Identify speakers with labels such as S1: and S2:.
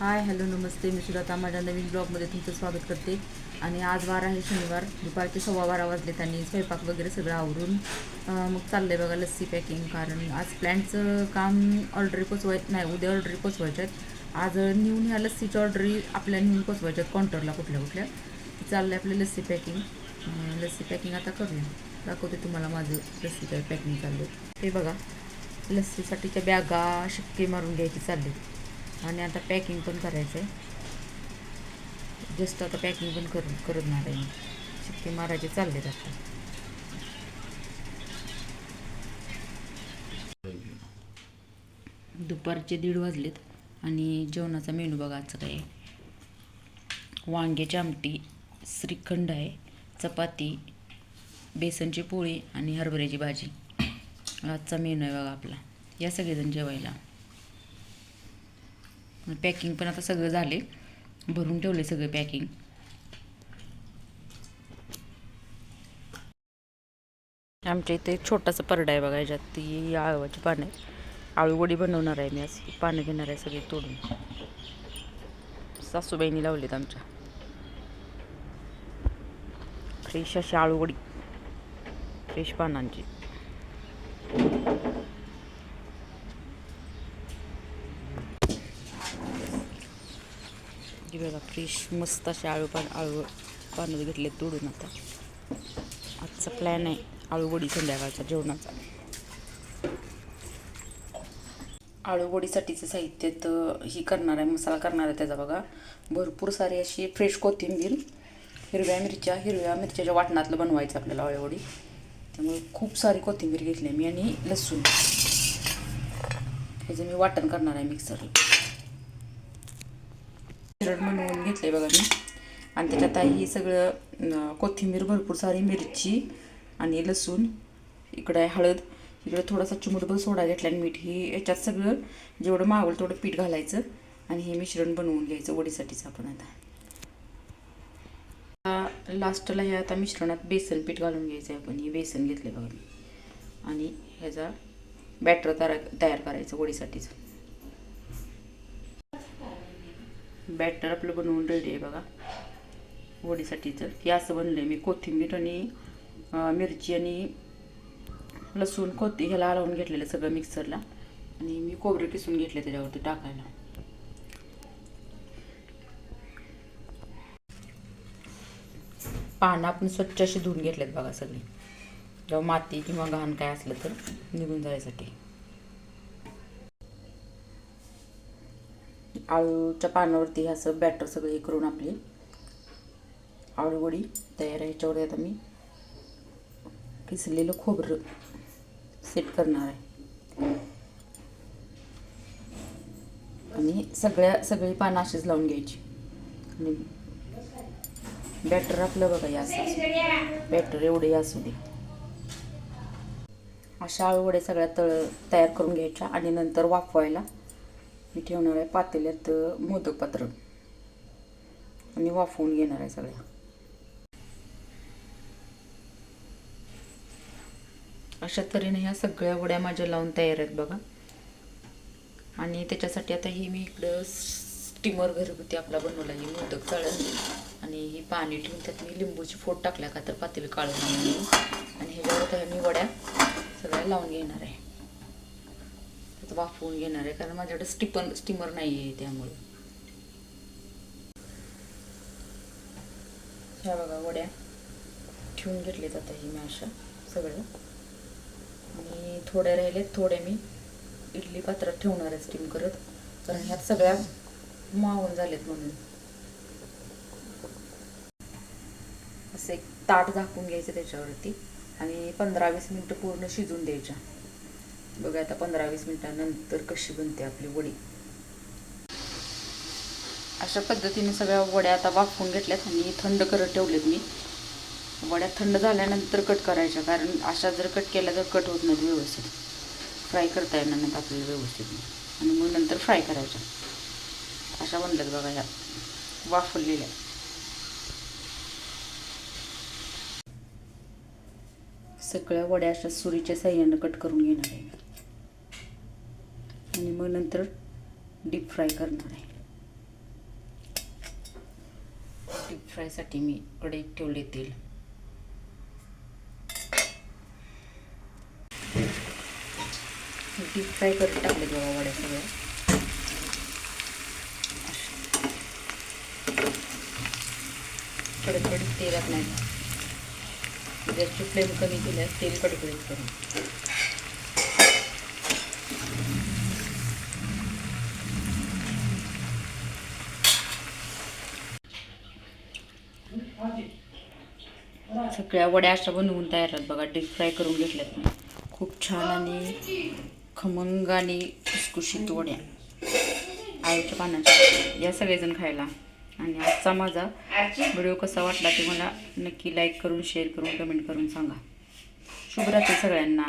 S1: Hi hello नमस्ते. मी सुजाता माझ्या नवीन ब्लॉगमध्ये तुमचं स्वागत करते. आणि आज वार आहे शनिवार. दुपारचे सव्वा बारा वाजले त्यांनी स्वयंपाक वगैरे सगळं आवरून मग चाललं आहे बघा लस्सी पॅकिंग कारण आज प्लॅन्टचं काम ऑर्डरी पोचवायचं नाही उद्या ऑर्डरी पोचवायच्या आहेत. आज नेऊन ह्या लस्सीच्या ऑर्डरी आपल्या नेऊन पोचवायच्या आहेत काउंटरला कुठल्या कुठल्या. चाललं आहे आपलं लस्सी पॅकिंग लस्सी पॅकिंग आता करूया. दाखवते तुम्हाला माझं लस्सी पॅकिंग चाललं आहे हे बघा लस्सीसाठीच्या बॅगा शिक्के मारून घ्यायची चालली आणि आता पॅकिंग पण करायचं आहे जस्ट आता पॅकिंग पण करून करत आहे मी. शिक्के मारायचे चालले आता. दुपारचे दीड वाजलेत आणि जेवणाचा मेनू बघा आजचा काय वांग्याची आमटी श्रीखंड आहे चपाती बेसनची पोळी आणि हरभऱ्याची भाजी. आजचा मेनू आहे बघा आपला. या सगळेजण जेवायला. पॅकिंग पण आता सगळं झाले. भरून ठेवले सगळे पॅकिंग. आमच्या इथे एक छोटासा परडा आहे बघा याच्यात ती आळवाची पानं आहेत. आळूवडी बनवणार आहे मी अशी. पानं घेणार आहे सगळी तोडून. सासूबाईंनी लावलीत आमच्या. फ्रेश अशी आळूवडी फ्रेश पानांची. बघा फ्रेश मस्त असे आळू पान आळू पानं घेतले तोडून आता. आजचा प्लॅन आहे आळूवडी संध्याकाळचा जेवणाचा. आळूवडीसाठीचं साहित्य तर ही करणार आहे मसाला करणार आहे त्याचा बघा. भरपूर सारी अशी फ्रेश कोथिंबीर हिरव्या मिरच्या हिरव्या मिरच्याच्या वाटणातलं बनवायचं आपल्याला आळूवडी त्यामुळे खूप सारी कोथिंबीर घेतली मी आणि लसूण. ह्याचं मी वाटण करणार आहे मिक्सरला मिश्रण बनवून आहे बघा मी. आणि त्याच्यात आहे हे सगळं कोथिंबीर भरपूर सारी मिरची आणि लसूण इकडं आहे हळद इकडं थोडासा चिमुटभर सोडा घेतला आणि मीठ. ही याच्यात सगळं जेवढं मावलं तेवढं पीठ घालायचं आणि हे मिश्रण बनवून घ्यायचं वडीसाठीच आपण आता. लास्टला हे आता मिश्रणात बेसन पीठ घालून घ्यायचं आहे आपण. हे बेसन घेतलं बघा मी. आणि ह्याचा बॅटर तयार तयार करायचं वडीसाठीचं. बॅटर आपलं बनवून रेडी आहे बघा. वडीसाठीचं हे असं बनलं आहे मी कोथिंबीर आणि मिरची आणि लसूण कोथी ह्याला लावून घेतलेलं सगळं मिक्सरला आणि मी खोबरे किसून घेतले त्याच्यावरती टाकायला. पानं आपण स्वच्छ अशी धुवून घेतलेत बघा सगळी. जेव्हा माती किंवा घाण काय असलं तर निघून जायसाठी. आळूच्या पानावरती हे असं बॅटर सगळं हे करून आपली आळूवडी तयार आहे. ह्याच्यावर आता मी किसलेलं खोबरं सेट करणार आहे. आणि सगळ्या सगळी पानं अशीच लावून घ्यायची. आणि बॅटर आपलं बघा या असं बॅटर एवढे असू दे. अशा आळूवडे सगळ्या तळ तयार करून घ्यायच्या आणि नंतर वाफवायला मी ठेवणार आहे पातेल्यात मोदक पात्र आणि वाफवून घेणार आहे सगळ्या. अशा तऱ्हेने ह्या सगळ्या वड्या माझ्या लावून तयार आहेत बघा. आणि त्याच्यासाठी आता ही मी इकडं स्टीमर घरगुती आपला बनवला ही मोदक चाळण. आणि ही पाणी ठेवून त्यात मी लिंबूची फोड टाकल्या का तर पातेलं काढून आणि ह्याच्यावर मी वड्या सगळ्या लावून घेणार आहे. वाफवून घेणार आहे कारण माझ्याकडे स्टिपन स्टीमर नाही आहे त्यामुळे. ह्या बघा वड्या ठेवून घेतले आता ही मी अशा सगळं. आणि थोड्या राहिलेत थोड्या मी इडली पात्रात ठेवणार आहे स्टीम करत. कारण ह्यात सगळ्या मावून झालेत म्हणून. असं एक ताट झाकून घ्यायचं त्याच्यावरती आणि पंधरा वीस मिनटं पूर्ण शिजून द्यायच्या. बघा आता पंधरा वीस मिनिटानंतर कशी बनते आपली वडी. अशा पद्धतीने सगळ्या वड्या आता वाफवून घेतल्यात आणि थंड करत ठेवलेत मी. वड्या थंड झाल्यानंतर कट करायच्या कारण अशा जर कट केल्या तर कट होत नाहीत व्यवस्थित. फ्राय करता येणार नाहीत आपल्याला व्यवस्थित. आणि मग नंतर फ्राय करायच्या. अशा बनल्यात बघा ह्या वाफवलेल्या. सगळ्या वड्या अशा सुरीच्या साह्यानं कट करून घेणार आहे. आणि मग नंतर डीप फ्राय करणार आहे. डीप फ्रायसाठी मी कढईत ठेवले तेल. डीप फ्राय करत टाकले बघा वड्या सगळ्या. कडकडीत तेलात नाही. गॅसची फ्लेम कमी केल्यास तेल कडकडीत करून. सगळ्या वड्या अशा बनवून तयार आहेत बघा. डीप फ्राय करून घेतल्यात मी. खूप छान आणि खमंग आणि खुसखुशीत वड्या. आळूच्या पानाच्या या सगळेजण खायला. आणि आजचा माझा व्हिडिओ कसा वाटला ते मला नक्की लाईक करून शेअर करून कमेंट करून सांगा. शुभरात्री सगळ्यांना.